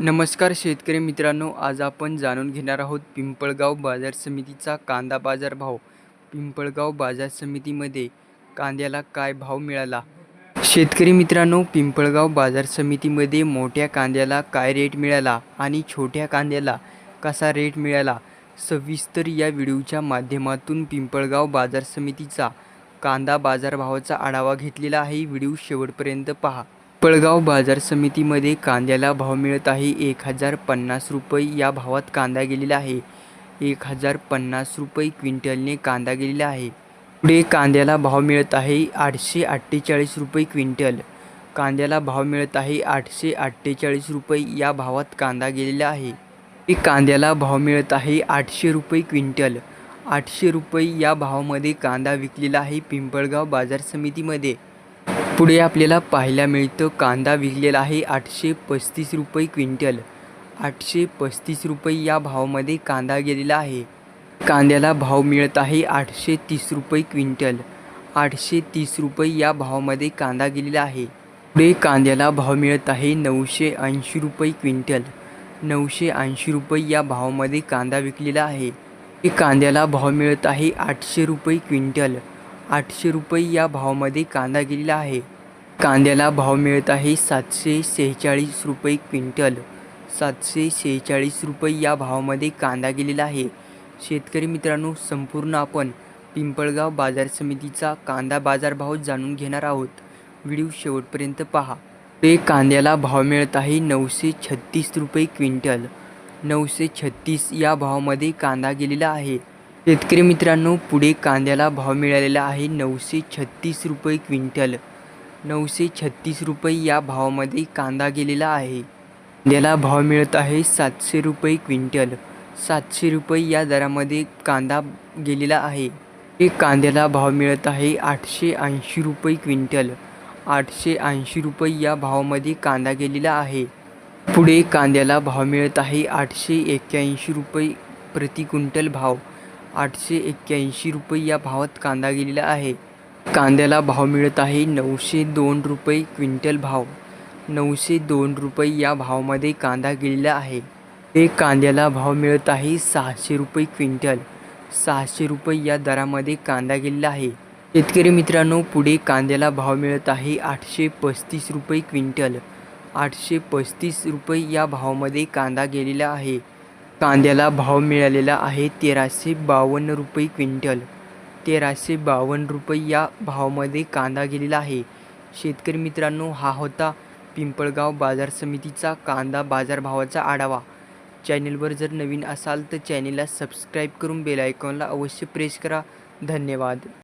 नमस्कार शेतकरी मित्रांनो आज आपण जाणून घेणार आहोत पिंपळगाव बाजार समितीचा कांदा बाजार भाव. पिंपळगाव बाजार समितीमध्ये कांद्याला काय भाव मिळाला? शेतकरी मित्रांनो पिंपळगाव बाजार समितीमध्ये मोठ्या कांद्याला काय रेट मिळाला आणि छोट्या कांद्याला कसा रेट मिळाला? सविस्तर या व्हिडिओच्या माध्यमातून पिंपळगाव बाजार समितीचा कांदा बाजारभावाचा आढावा घेतलेला आहे. व्हिडिओ शेवटपर्यंत पहा. पळगाव बाजार समितीमध्ये कांद्याला भाव मिळत आहे. एक हजार पन्नास रुपये या भावात कांदा गेलेला आहे. एक हजार पन्नास रुपये क्विंटलने कांदा गेलेला आहे. पुढे कांद्याला भाव मिळत आहे आठशे अठ्ठेचाळीस रुपये क्विंटल. कांद्याला भाव मिळत आहे आठशे अठ्ठेचाळीस रुपये या भावात कांदा गेलेला आहे. हे कांद्याला भाव मिळत आहे आठशे रुपये क्विंटल. आठशे रुपये या भावामध्ये कांदा विकलेला आहे पिंपळगाव बाजार समितीमध्ये. पुढे आपल्याला पाहायला मिळतं कांदा विकलेला आहे आठशे पस्तीस रुपये क्विंटल. आठशे पस्तीस रुपये या भावामध्ये कांदा गेलेला आहे. कांद्याला भाव मिळत आहे आठशे तीस रुपये क्विंटल. आठशे तीस रुपये या भावामध्ये कांदा गेलेला आहे. पुढे कांद्याला भाव मिळत आहे नऊशे ऐंशी रुपये क्विंटल. नऊशे ऐंशी रुपये या भावामध्ये कांदा विकलेला आहे. कांद्याला भाव मिळत आहे आठशे रुपये क्विंटल. आठशे रुपये या भावामध्ये कांदा गेलेला आहे. कांद्याला भाव मिळत आहे सातशे सेहेचाळीस रुपये क्विंटल. सातशे सेहेचाळीस रुपये या भावामध्ये कांदा गेलेला आहे. शेतकरी मित्रांनो संपूर्ण आपण पिंपळगाव बाजार समितीचा कांदा बाजारभाव जाणून घेणार आहोत. व्हिडिओ शेवटपर्यंत पहा. ते कांद्याला भाव मिळत आहे नऊशे छत्तीस रुपये क्विंटल. नऊशे छत्तीस या भावामध्ये कांदा गेलेला आहे. शेतकरी मित्रांनो पुढे कांद्याला भाव मिळालेला आहे नऊशे छत्तीस रुपये क्विंटल. नऊशे छत्तीस रुपये या भावामध्ये कांदा गेलेला आहे. कांद्याला भाव मिळत आहे सातशे रुपये क्विंटल. सातशे रुपये या दरामध्ये कांदा गेलेला आहे. हे कांद्याला भाव मिळत आहे आठशे ऐंशी रुपये क्विंटल. आठशे ऐंशी रुपये या भावामध्ये कांदा गेलेला आहे. पुढे कांद्याला भाव मिळत आहे आठशे एक्क्याऐंशी रुपये प्रति क्विंटल भाव. आठशे एक्क्याऐंशी रुपये या भावात कांदा गेलेला आहे. कांद्याला भाव मिळत आहे नऊशे दोन रुपये क्विंटल भाव. नऊशे दोन रुपये या भावामध्ये कांदा गेलेला आहे. ते कांद्याला भाव मिळत आहे सहाशे रुपये क्विंटल. सहाशे रुपये या दरामध्ये कांदा गेलेला आहे. शेतकरी मित्रांनो पुढे कांद्याला भाव मिळत आहे आठशे पस्तीस रुपये क्विंटल. आठशे पस्तीस रुपये या भावामध्ये कांदा गेलेला आहे. कांद्याला भाव मिळालेला आहे तेराशे बावन्न रुपये क्विंटल. तेराशे बावन्न रुपये या भावामध्ये कांदा गेलेला आहे. शेतकरी मित्रांनो हा होता पिंपळगाव बाजार समितीचा कांदा बाजारभावाचा आढावा. चॅनेलवर जर नवीन असाल तर चॅनेलला सबस्क्राईब करून बेल आयकॉनला अवश्य प्रेस करा. धन्यवाद.